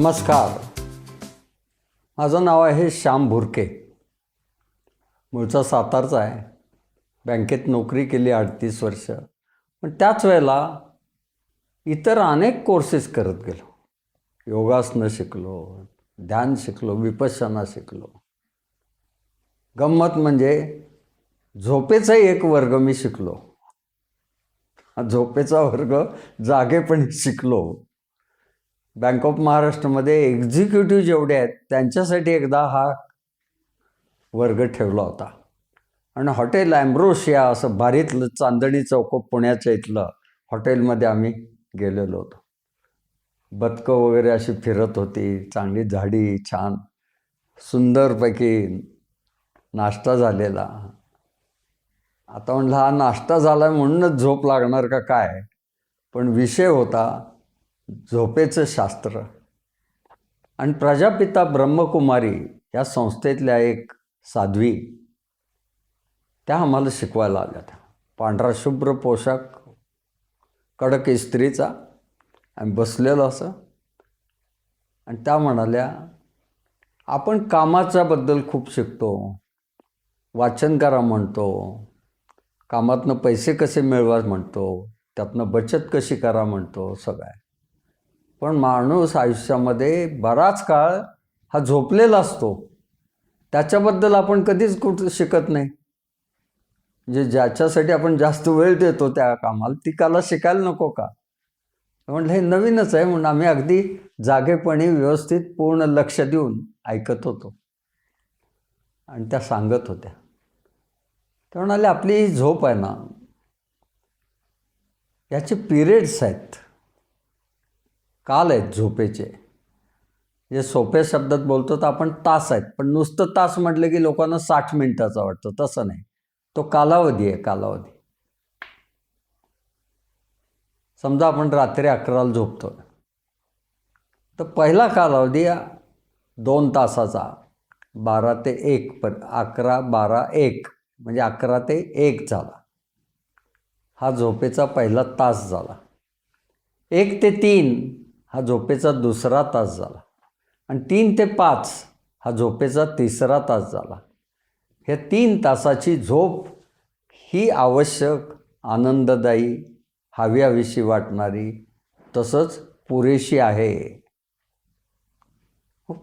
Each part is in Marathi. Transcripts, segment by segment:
नमस्कार. माझं नाव आहे श्याम भुरके. मूळचा सातारचा आहे. बँकेत नोकरी केली अडतीस वर्ष. पण त्याच वेळेला इतर अनेक कोर्सेस करत गेलो. योगासनं शिकलो ध्यान शिकलो विपश्यना शिकलो. गंमत म्हणजे झोपेचा एक वर्ग मी शिकलो. हा झोपेचा वर्ग जागेपणी शिकलो. बँक ऑफ महाराष्ट्रमध्ये एक्झिक्युटिव्ह जेवढे आहेत त्यांच्यासाठी एकदा हा वर्ग ठेवला होता. आणि हॉटेल ॲम्ब्रोशिया असं भारीतलं चांदणी चौक पुण्याच्या इथलं हॉटेलमध्ये आम्ही गेलेलो होतो. बदकं वगैरे अशी फिरत होती चांगली झाडी छान सुंदरपैकी नाश्ता झालेला. आता म्हणलं हा नाश्ता झाला म्हणूनच झोप लागणार का काय? पण विषय होता झोपेचं शास्त्र. आणि प्रजापिता ब्रह्मकुमारी या संस्थेतल्या एक साध्वी त्या आम्हाला शिकवायला आल्या त्या. पांढरा शुभ्र पोशाख कडक इस्त्रीचा आम्ही बसलेलो असं. आणि त्या म्हणाल्या आपण कामाच्याबद्दल खूप शिकतो वाचन करा म्हणतो कामातनं पैसे कसे मिळवा म्हणतो त्यातनं बचत कशी करा म्हणतो सगळं आहे. पण माणूस आयुष्यामध्ये बराच काळ हा झोपलेला असतो. त्याच्याबद्दल आपण कधीच कुठं शिकत नाही. म्हणजे ज्याच्यासाठी आपण जास्त वेळ देतो त्या कामाला ती काला शिकायला नको का? म्हटलं हे नवीनच आहे. म्हणून आम्ही अगदी जागेपणी व्यवस्थित पूर्ण लक्ष देऊन ऐकत होतो. आणि त्या सांगत होत्या. त्या म्हणाले आपली ही झोप आहे ना याचे पिरियड्स आहेत. काल आहेत झोपेचे. जे सोप्या शब्दात बोलतो तर आपण तास आहेत पण नुसतं तास म्हटलं की लोकांना साठ मिनिटाचा वाटतो तसं नाही. तो कालावधी आहे कालावधी. समजा आपण रात्री अकराला झोपतो तर पहिला कालावधी दोन तासाचा बारा ते एक पर अकरा बारा एक म्हणजे अकरा ते एक झाला. हा झोपेचा पहिला तास झाला. एक ते तीन हा झोपेचा दुसरा तास झाला. आणि तीन ते पाच हा झोपेचा तिसरा तास झाला. ह्या तीन तासाची झोप ही आवश्यक आनंददायी हव्याविषयी वाटणारी तसंच पुरेशी आहे.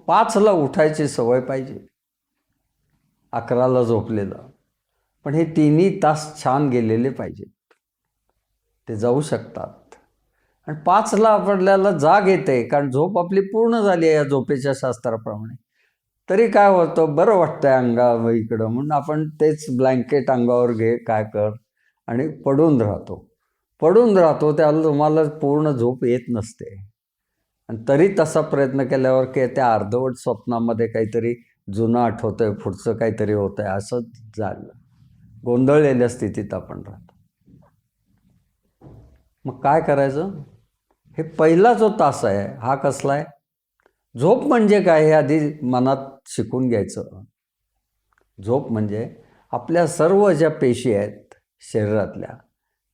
पाचला उठायची सवय पाहिजे. अकराला झोपलेलं. पण हे तिन्ही तास छान गेलेले पाहिजेत. ते जाऊ शकतात. आणि पाचला आपल्याला जाग येते कारण झोप आपली पूर्ण झाली आहे या झोपेच्या शास्त्राप्रमाणे. तरी काय होतं बरं वाटतंय अंगा इकडं म्हणून आपण तेच ब्लँकेट अंगावर घे काय कर आणि पडून राहतो. पडून राहतो त्याला तुम्हाला पूर्ण झोप येत नसते. आणि तरी तसा प्रयत्न केल्यावर की त्या अर्धवट स्वप्नामध्ये काहीतरी जुनं आठवतं आहे पुढचं काहीतरी होतं आहे असं झालं. गोंधळलेल्या स्थितीत आपण राहतो. मग काय करायचं? हे पहिला जो तास आहे हा कसला आहे? झोप म्हणजे काय हे आधी मनात शिकून घ्यायचं. झोप म्हणजे आपल्या सर्व ज्या पेशी आहेत शरीरातल्या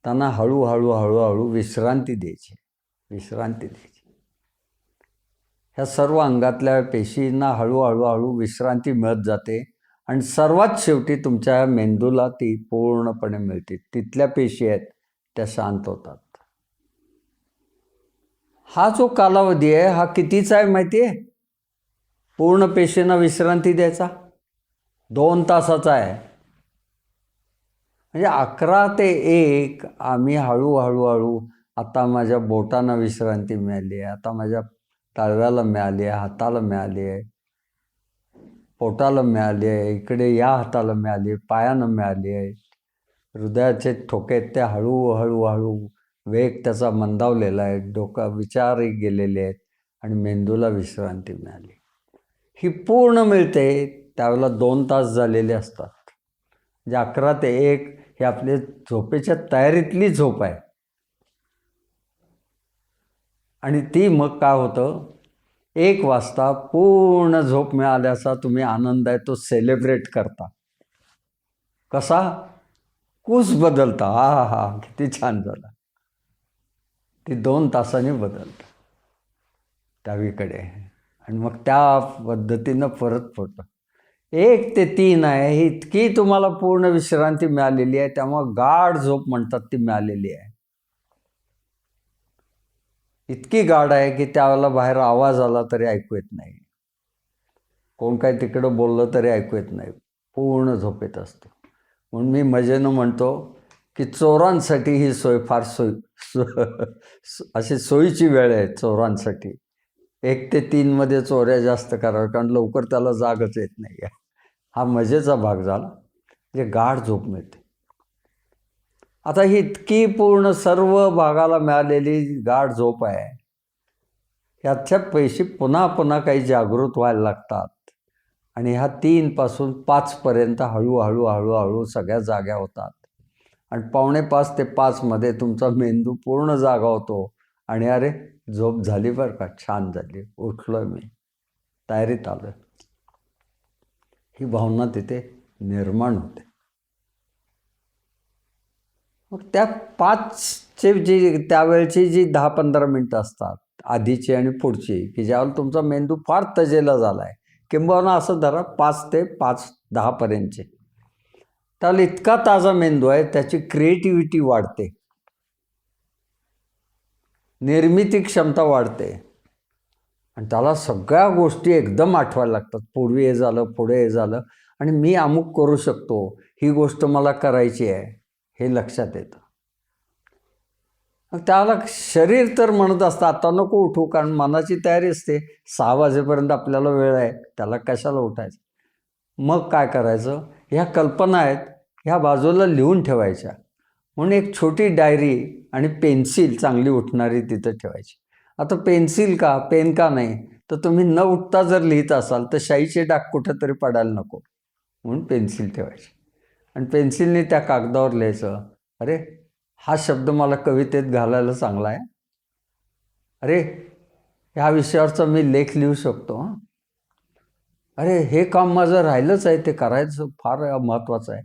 त्यांना हळूहळू हळूहळू विश्रांती द्यायची विश्रांती द्यायची. ह्या सर्व अंगातल्या पेशींना हळूहळू हळू विश्रांती मिळत जाते आणि सर्वात शेवटी तुमच्या मेंदूला ती पूर्णपणे मिळते. तिथल्या पेशी आहेत त्या शांत होतात. हा जो कालावधी आहे हा कितीचा आहे माहिती आहे? पूर्ण पेशींना विश्रांती द्यायचा. दोन तासाचा आहे. म्हणजे अकरा ते एक आम्ही हळूहळू हळू आता माझ्या बोटांना विश्रांती मिळाली आहे. आता माझ्या तळव्याला मिळाली आहे हाताला मिळाली आहे. पोटाला मिळाली आहे इकडे या हाताला मिळाली आहे पायानं मिळाली आहे. हृदयाचे ठोके आहेत ते हळूहळू हळू वेग त्याचा मंदावलेला आहे डोका विचारही गेलेले आहेत आणि मेंदूला विश्रांती मिळाली. ही पूर्ण मिळते त्यावेळेला दोन तास झालेले असतात. म्हणजे अकरा ते एक हे आपले झोपेच्या तयारीतली झोप आहे. आणि ती मग काय होतं? एक वाजता पूर्ण झोप मिळाल्याचा तुम्ही आनंद आहे तो सेलिब्रेट करता. कसा? कूस बदलता? हा हा किती छान झाला. ती दोन तासांनी बदलतं डावीकडे. आणि मग त्या पद्धतीनं परत फोटो एक ते तीन आहे ही इतकी तुम्हाला पूर्ण विश्रांती मिळालेली आहे त्यामुळं गाढ झोप म्हणतात ती मिळालेली आहे. इतकी गाढ आहे की त्यावेळेला बाहेर आवाज आला तरी ऐकू येत नाही. कोण काय तिकडं बोललं तरी ऐकू येत नाही. पूर्ण झोपेत असतो. म्हणून मी मजेनं म्हणतो की चोरांसाठी ही सोय फार सोय सो अशी सोयीची वेळ आहे चोरांसाठी. एक ते तीनमध्ये चोऱ्या जास्त कराव्या कारण लवकर त्याला जागच येत नाही. आहे हा मजेचा भाग झाला जे गाढ झोप मिळते. आता ही इतकी पूर्ण सर्व भागाला मिळालेली गाढ झोप आहे. ह्याच्या पैसे पुन्हा पुन्हा काही जागृत व्हायला लागतात. आणि ह्या तीनपासून पाचपर्यंत हळूहळू हळूहळू सगळ्या जाग्या होतात. आणि पावणे पाच ते पाचमध्ये तुमचा मेंदू पूर्ण जागा होतो आणि अरे झोप झाली बरं का? छान झाली. उठलो मी. तयारीत आलो ही भावना तिथे निर्माण होते. मग त्या पाचचे जी त्यावेळची जी दहा पंधरा मिनटं असतात आधीची आणि पुढची की ज्यावेळेला तुमचा मेंदू फार तजेला झाला आहे किंबहुना असं धरा पाच ते पाच दहापर्यंतचे त्याला इतका ताजा मेंदू आहे त्याची क्रिएटिव्हिटी वाढते. निर्मिती क्षमता वाढते. आणि त्याला सगळ्या गोष्टी एकदम आठवायला लागतात. पूर्वी हे झालं पुढे हे झालं. आणि मी अमुक करू शकतो. ही गोष्ट मला करायची आहे. हे लक्षात येतं. मग त्याला शरीर तर म्हणत असतं आता नको उठू कारण मनाची तयारी असते. सहा वाजेपर्यंत आपल्याला वेळ आहे. त्याला कशाला उठायचं? मग काय करायचं? ह्या कल्पना आहेत. ह्या बाजूला लिहून ठेवायच्या. म्हणून एक छोटी डायरी आणि पेन्सिल चांगली उठणारी तिथं ठेवायची. आता पेन्सिल का? पेन का नाही? तर तुम्ही न उठता जर लिहित असाल तर शाईचे डाग कुठेतरी पडायला नको. म्हणून पेन्सिल ठेवायची. आणि पेन्सिलने त्या कागदावर लिहायचं अरे हा शब्द मला कवितेत घालायला चांगला आहे. अरे ह्या विषयावरचा मी लेख लिहू शकतो अरे हे काम माझं राहिलंच आहे ते करायचं फार महत्त्वाचं आहे.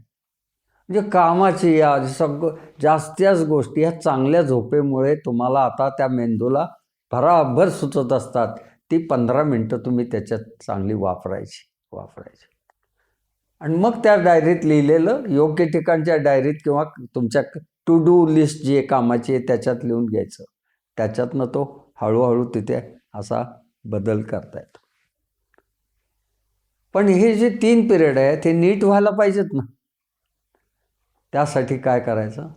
म्हणजे कामाची या सग जास्तीच गोष्टी ह्या चांगल्या झोपेमुळे तुम्हाला आता त्या मेंदूला भराभर सुचत असतात. ती पंधरा मिनटं तुम्ही त्याच्यात चांगली वापरायची वापरायची. आणि मग त्या डायरीत लिहिलेलं योग्य ठिकाणच्या डायरीत किंवा तुमच्या टू डू लिस्ट जी आहे कामाची आहे त्याच्यात लिहून घ्यायचं. त्याच्यातनं तो हळूहळू तिथे असा बदल करता येतो. पण हे जे तीन पिरियड आहेत ते नीट व्हायला पाहिजेत ना? त्यासाठी काय करायचं?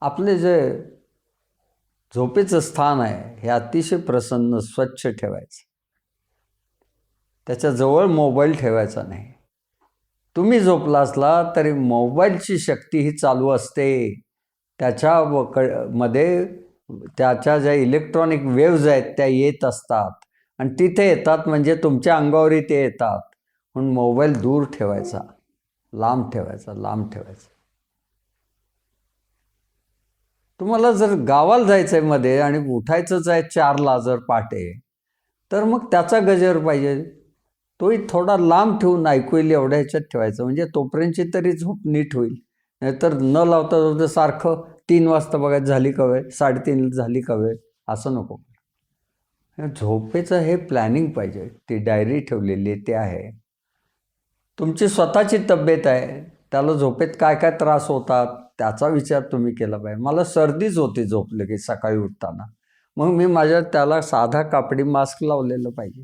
आपले जे झोपेचं स्थान आहे हे अतिशय प्रसन्न स्वच्छ ठेवायचं. त्याच्याजवळ मोबाईल ठेवायचा नाही. तुम्ही झोपला असला तरी मोबाईलची शक्ती ही चालू असते. त्याच्या क मध्ये त्याच्या ज्या इलेक्ट्रॉनिक वेव्ज आहेत त्या येत असतात. आणि तिथे येतात म्हणजे तुमच्या अंगावरही ते येतात. म्हणून मोबाईल दूर ठेवायचा. लांब ठेवायचा लांब ठेवायचा. तुम्हाला जर गावाला जायचं आहे मध्ये आणि उठायचंच आहे चारला जर पहाटे तर मग त्याचा गजर पाहिजे. तोही थोडा लांब ठेवून ऐकू येईल एवढ्या ह्याच्यात ठेवायचं. म्हणजे तोपर्यंतची तरी झोप नीट होईल. नाहीतर न लावता जाऊ सारखं तीन वाजता बघायचं झाली कवे साडेतीन झाली का असं नको. झोपेचं हे प्लॅनिंग पाहिजे. ती डायरी ठेवलेली ते आहे. तुमची स्वतःची तब्येत आहे. त्याला झोपेत काय काय त्रास होतात? त्याचा विचार तुम्ही केला पाहिजे. मला सर्दीच होती झोपले की सकाळी उठताना. मग मी माझ्या त्याला साधा कापडी मास्क लावलेलं पाहिजे.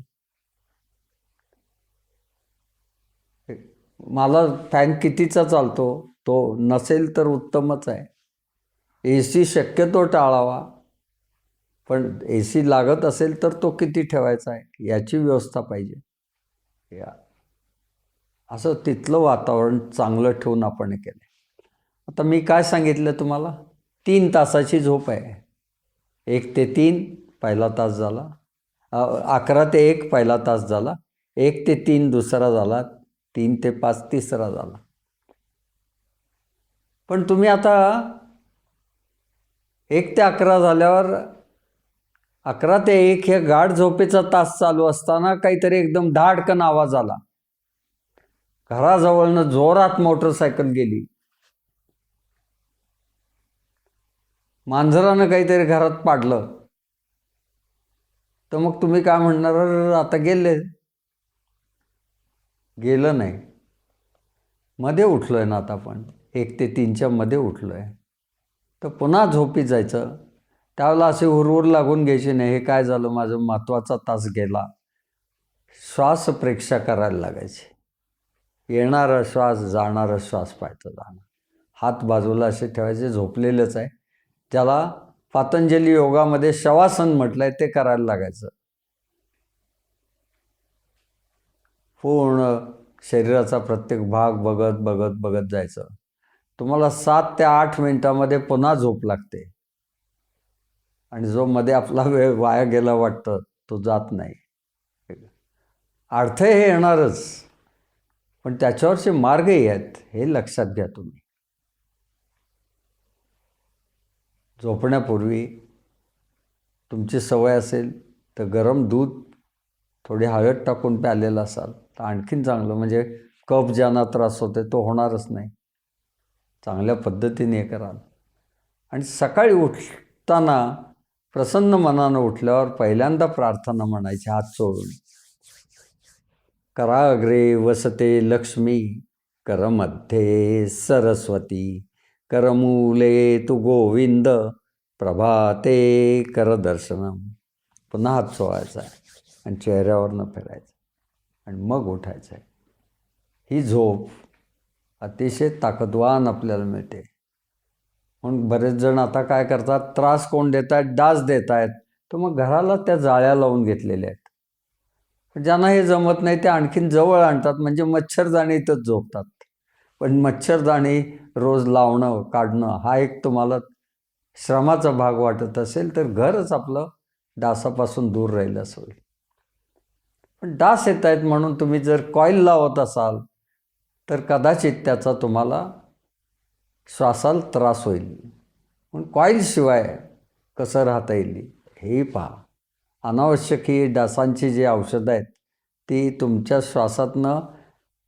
मला फॅन कितीचा चालतो? तो नसेल तर उत्तमच आहे. ए सी शक्यतो टाळावा. पण ए सी लागत असेल तर तो किती ठेवायचा आहे? याची व्यवस्था पाहिजे. या. असं तिथलं वातावरण चांगलं ठेवून आपण केलं आता मी काय सांगितलं तुम्हाला? तीन तासाची झोप आहे. एक ते तीन पहिला तास झाला. अकरा ते एक पहिला तास झाला. एक ते तीन दुसरा झाला. तीन ते पाच तिसरा झाला. पण तुम्ही आता एक ते अकरा झाल्यावर अकरा ते एक हे गाढ झोपेचा तास चालू असताना काहीतरी एकदम धाडकन आवाज आला. घराजवळनं जोरात मोटरसायकल गेली. मांजरानं काहीतरी घरात पाडलं. तर मग तुम्ही काय म्हणणार? आता गेले. गेलं नाही. मध्ये उठलो आहे ना आता आपण. एक ते तीनच्या मध्ये उठलो आहे तर पुन्हा झोपी जायचं. त्यावेळेला असे हुरहुर लागून घ्यायचे नाही हे काय झालं? माझं महत्त्वाचा तास गेला. श्वास प्रेक्षा करायला लागायचे. येणारा श्वास जाणारा श्वास पाहायचं जाणार हात बाजूला असे ठेवायचे झोपलेलंच आहे. त्याला पातंजली योगामध्ये शवासन म्हटलंय ते करायला लागायचं. पूर्ण शरीराचा प्रत्येक भाग बघत बघत बघत जायचं. तुम्हाला सात ते आठ मिनिटामध्ये पुन्हा झोप लागते. आणि जो मध्ये आपला वेळ वाया गेला वाटतं तो जात नाही. अडथळे हे येणारच. पण त्याच्यावरचे मार्गही आहेत हे लक्षात घ्या तुम्ही. झोपण्यापूर्वी तुमची सवय असेल तर गरम दूध थोडी हळद टाकून प्यालेलं असाल तर आणखीन चांगलं. म्हणजे कफ ज्यांना त्रास होते तो होणारच नाही. चांगल्या पद्धतीने हे कराल. आणि सकाळी उठताना प्रसन्न मनानं उठल्यावर पहिल्यांदा प्रार्थना म्हणायची हात सोडून कराग्रे वसते लक्ष्मी करमध्ये सरस्वती. करमूले तू गोविंद प्रभाते करदर्शनम पुन्हा हात सोळायचा आहे आणि चेहऱ्यावरनं फिरायचं आणि मग उठायचं आहे. ही झोप अतिशय ताकदवान आपल्याला मिळते. म्हणून बरेच जण आता काय करतात? त्रास कोण देत आहेत डास देत आहेत तर मग घराला त्या जाळ्या लावून घेतलेल्या आहेत. ज्यांना हे जमत नाही ते आणखीन जवळ आणतात. म्हणजे मच्छर जाणीतच झोपतात. पण मच्छरदाणी रोज लावणं काढणं हा एक तुम्हाला श्रमाचा भाग वाटत असेल तर घरच आपलं डासापासून दूर राहील असं होईल. पण डास येत आहेत म्हणून तुम्ही जर कॉईल लावत असाल तर कदाचित त्याचा तुम्हाला श्वासाला त्रास होईल. पण कॉईलशिवाय कसं राहता येईल हे पहा. अनावश्यक ही डासांची जी औषधं आहेत ती तुमच्या श्वासातनं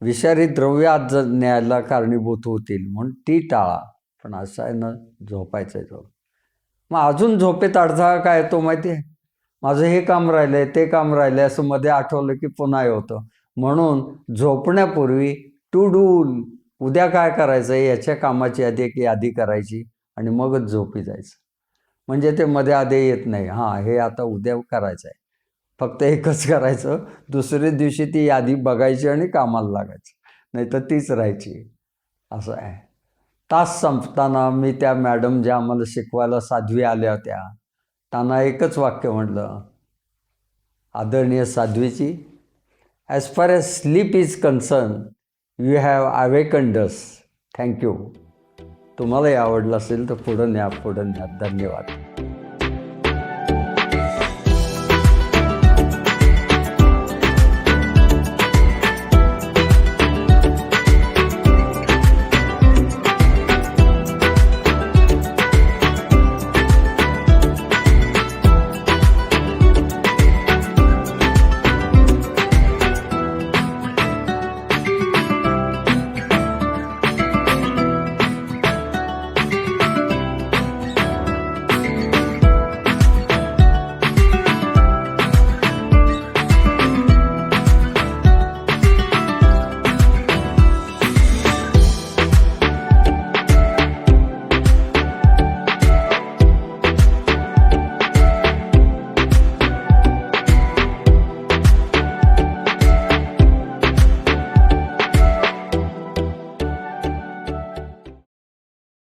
विषारी द्रव्य आत ज- न्यायला कारणीभूत होतील म्हणून ती टाळा. पण असं आहे ना झोपायचं आहे झोप मग अजून झोपेत अडथळा काय तो माहिती आहे? माझं हे काम राहिलं आहे ते काम राहिलं आहे असं मध्ये आठवलं की पुन्हा हे होतं. म्हणून झोपण्यापूर्वी टू डू उद्या काय करायचं आहे याच्या कामाची यादी एक यादी करायची आणि मगच झोपी जायचं. म्हणजे ते मध्ये आधी येत नाही. हां हे आता उद्या करायचं आहे फक्त एकच करायचं. दुसऱ्या दिवशी ती यादी बघायची आणि कामाला लागायची. नाही तर तीच राहायची. असं आहे. तास संपताना मी त्या मॅडम ज्या आम्हाला शिकवायला साध्वी आल्या होत्या त्यांना एकच वाक्य म्हटलं. आदरणीय साध्वीची as far as sleep is concern you have awakened thank you तुम्हालाही आवडलं असेल तर पुढं न्या पुढं न्या. धन्यवाद.